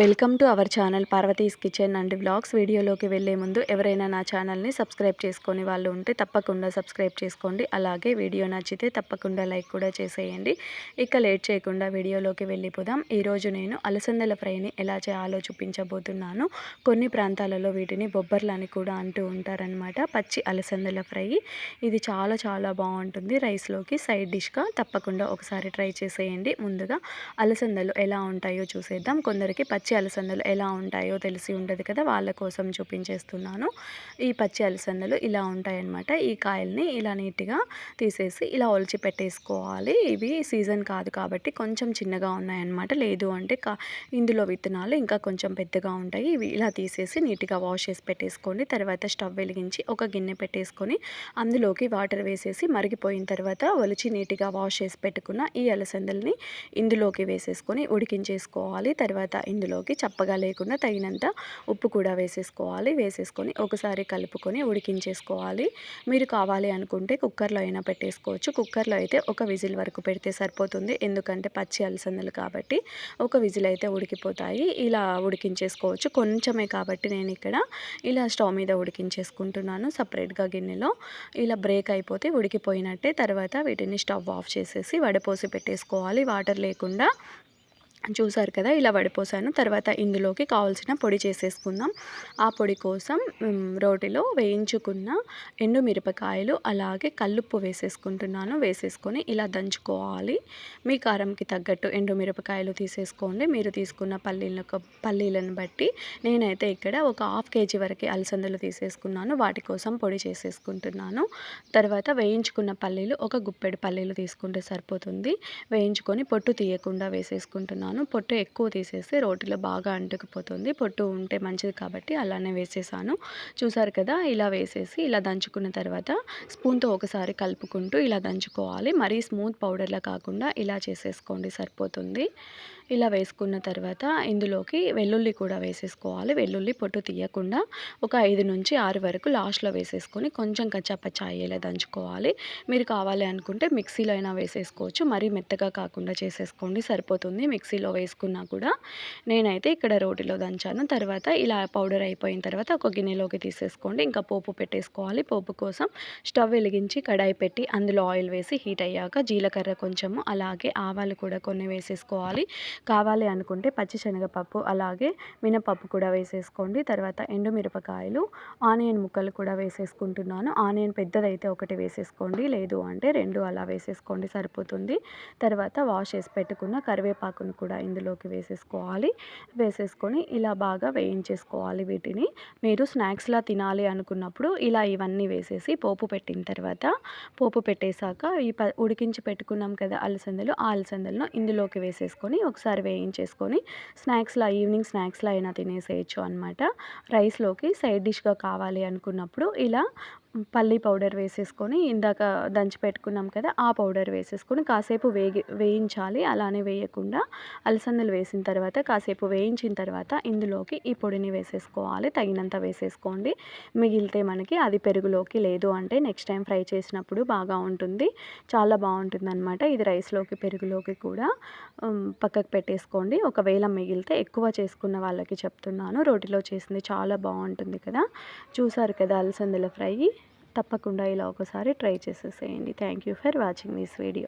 Welcome to our channel Parvathi's kitchen and vlogs. వీడియోలోకి వెళ్ళే ముందు ఎవరైనా నా ఛానల్ని సబ్స్క్రైబ్ చేసుకొని వాళ్ళు ఉంటే తప్పకుండా సబ్స్క్రైబ్ చేసుకోండి. అలాగే వీడియో నచ్చితే తప్పకుండా లైక్ కూడా చేసేయండి. ఇక లేట్ చేయకుండా వీడియోలోకి వెళ్ళిపోదాం. ఈరోజు నేను అలసందల ఫ్రైని ఎలా చేయాలో చూపించబోతున్నాను. కొన్ని ప్రాంతాలలో వీటిని బొబ్బర్లని కూడా అంటూ ఉంటారనమాట పచ్చి అలసందల ఫ్రై. ఇది చాలా చాలా బాగుంటుంది. రైస్లోకి సైడ్ డిష్గా తప్పకుండా ఒకసారి ట్రై చేసేయండి. ముందుగా అలసందలు ఎలా ఉంటాయో చూసేద్దాం. కొందరికి పచ్చి పచ్చి అలసందలు ఎలా ఉంటాయో తెలిసి ఉండదు కదా వాళ్ళ కోసం చూపించేస్తున్నాను. ఈ పచ్చి అలసందలు ఇలా ఉంటాయన్నమాట. ఈ కాయల్ని ఇలా నీట్గా తీసేసి ఇలా ఒలిచి పెట్టేసుకోవాలి. ఇవి సీజన్ కాదు కాబట్టి కొంచెం చిన్నగా ఉన్నాయన్నమాట. లేదు అంటే కా ఇందులో విత్తనాలు ఇంకా కొంచెం పెద్దగా ఉంటాయి. ఇవి ఇలా తీసేసి నీట్గా వాష్ చేసి పెట్టేసుకోండి తర్వాత స్టవ్ వెలిగించి ఒక గిన్నె పెట్టేసుకొని అందులోకి వాటర్ వేసేసి మరిగిపోయిన తర్వాత ఒలిచి నీట్గా వాష్ చేసి పెట్టుకున్న ఈ అలసందల్ని ఇందులోకి వేసేసుకొని ఉడికించేసుకోవాలి. తర్వాత ఇందులో ఇందులోకి చప్పగా లేకుండా తగినంత ఉప్పు కూడా వేసేసుకోవాలి. వేసేసుకొని ఒకసారి కలుపుకొని ఉడికించేసుకోవాలి. మీరు కావాలి అనుకుంటే కుక్కర్లో అయినా పెట్టేసుకోవచ్చు. కుక్కర్లో అయితే ఒక విజిల్ వరకు పెడితే సరిపోతుంది. ఎందుకంటే పచ్చి అలసందలు కాబట్టి ఒక విజిల్ అయితే ఉడికిపోతాయి. ఇలా ఉడికించేసుకోవచ్చు. కొంచెమే కాబట్టి నేను ఇక్కడ ఇలా స్టవ్ మీద ఉడికించేసుకుంటున్నాను సపరేట్గా గిన్నెలో. ఇలా బ్రేక్ అయిపోతే ఉడికిపోయినట్టే తర్వాత వీటిని స్టవ్ ఆఫ్ చేసేసి వడపోసి పెట్టేసుకోవాలి. వాటర్ లేకుండా చూసారు కదా ఇలా వడిపోసాను. తర్వాత ఇందులోకి కావాల్సిన పొడి చేసేసుకుందాం. ఆ పొడి కోసం రోటిలో వేయించుకున్న ఎండు మిరపకాయలు అలాగే కల్లుప్పు వేసేసుకుంటున్నాను. వేసేసుకొని ఇలా దంచుకోవాలి. మీ కారంకి తగ్గట్టు ఎండు మిరపకాయలు తీసేసుకోండి. మీరు తీసుకున్న పల్లీలకు పల్లీలను బట్టి నేనైతే ఇక్కడ ఒక హాఫ్ కేజీ వరకు అలసందలు తీసేసుకున్నాను. వాటి కోసం పొడి చేసేసుకుంటున్నాను. తర్వాత వేయించుకున్న పల్లీలు ఒక గుప్పెడు పల్లీలు తీసుకుంటే సరిపోతుంది. వేయించుకొని పొట్టు తీయకుండా వేసేసుకుంటున్నాను. వేసేసాను పొట్టు ఎక్కువ తీసేసి రోటీలో బాగా అంటుకుపోతుంది. పొట్టు ఉంటే మంచిది కాబట్టి అలానే వేసేసాను. చూసారు కదా ఇలా వేసేసి ఇలా దంచుకున్న తర్వాత స్పూన్తో ఒకసారి కలుపుకుంటూ ఇలా దంచుకోవాలి. మరీ స్మూత్ పౌడర్లా కాకుండా ఇలా చేసేసుకోండి సరిపోతుంది. ఇలా వేసుకున్న తర్వాత ఇందులోకి వెల్లుల్లి కూడా వేసేసుకోవాలి. వెల్లుల్లి పొట్టు తీయకుండా ఒక ఐదు నుంచి ఆరు వరకు లాస్ట్లో వేసేసుకొని కొంచెం కచ్చాపచ్చా అయ్యేలా దంచుకోవాలి. మీరు కావాలి అనుకుంటే మిక్సీలో అయినా వేసేసుకోవచ్చు. మరీ మెత్తగా కాకుండా చేసేసుకోండి సరిపోతుంది. మిక్సీ మిక్సీలో వేసుకున్నా కూడా నేనైతే ఇక్కడ రోటిలో దంచాను. తర్వాత ఇలా పౌడర్ అయిపోయిన తర్వాత ఒక గిన్నెలోకి తీసేసుకోండి. ఇంకా పోపు పెట్టేసుకోవాలి. పోపు కోసం స్టవ్ వెలిగించి కడాయి పెట్టి అందులో ఆయిల్ వేసి హీట్ అయ్యాక జీలకర్ర కొంచెము అలాగే ఆవాలు కూడా కొన్ని వేసేసుకోవాలి. కావాలి అనుకుంటే పచ్చిశనగపప్పు అలాగే మినపప్పు కూడా వేసేసుకోండి. తర్వాత ఎండుమిరపకాయలు ఆనియన్ ముక్కలు కూడా వేసేసుకుంటున్నాను. ఆనియన్ పెద్దదైతే ఒకటి వేసేసుకోండి. లేదు అంటే రెండు అలా వేసేసుకోండి. సరిపోతుంది. తర్వాత వాష్ చేసి పెట్టుకున్న కరివేపాకును కూడా ఇందులోకి వేసేసుకోవాలి. వేసేసుకొని ఇలా బాగా వేయించేసుకోవాలి వీటిని. మీరు స్నాక్స్లా తినాలి అనుకున్నప్పుడు ఇలా ఇవన్నీ వేసేసి పోపు పెట్టిన తర్వాత పోపు పెట్టేశాక ఈ ఉడికించి పెట్టుకున్నాం కదా అలసందలు ఆ అలసందలను ఇందులోకి వేసేసుకొని ఒకసారి వేయించేసుకొని స్నాక్స్లో ఈవినింగ్ స్నాక్స్లో అయినా తినేసేయచ్చు అనమాట రైస్లోకి సైడ్ డిష్గా కావాలి అనుకున్నప్పుడు ఇలా పల్లీ పౌడర్ వేసేసుకొని ఇందాక దంచి పెట్టుకున్నాం కదా ఆ పౌడర్ వేసేసుకొని కాసేపు వేగి వేయించాలి. అలానే వేయకుండా అలసందలు వేసిన తర్వాత కాసేపు వేయించిన తర్వాత ఇందులోకి ఈ పొడిని వేసేసుకోవాలి. తగినంత వేసేసుకోండి. మిగిలితే మనకి అది పెరుగులోకి లేదు అంటే నెక్స్ట్ టైం ఫ్రై చేసినప్పుడు బాగా ఉంటుంది. చాలా బాగుంటుంది అనమాట ఇది రైస్లోకి పెరుగులోకి కూడా పక్కకు పెట్టేసుకోండి. ఒకవేళ మిగిలితే ఎక్కువ చేసుకున్న వాళ్ళకి చెప్తున్నాను. రోటిలో చేసింది చాలా బాగుంటుంది కదా. చూసారు కదా అలసందల ఫ్రై. తప్పకుండా ఇలా ఒకసారి ట్రై చేసేసేయండి. Thank you for watching this video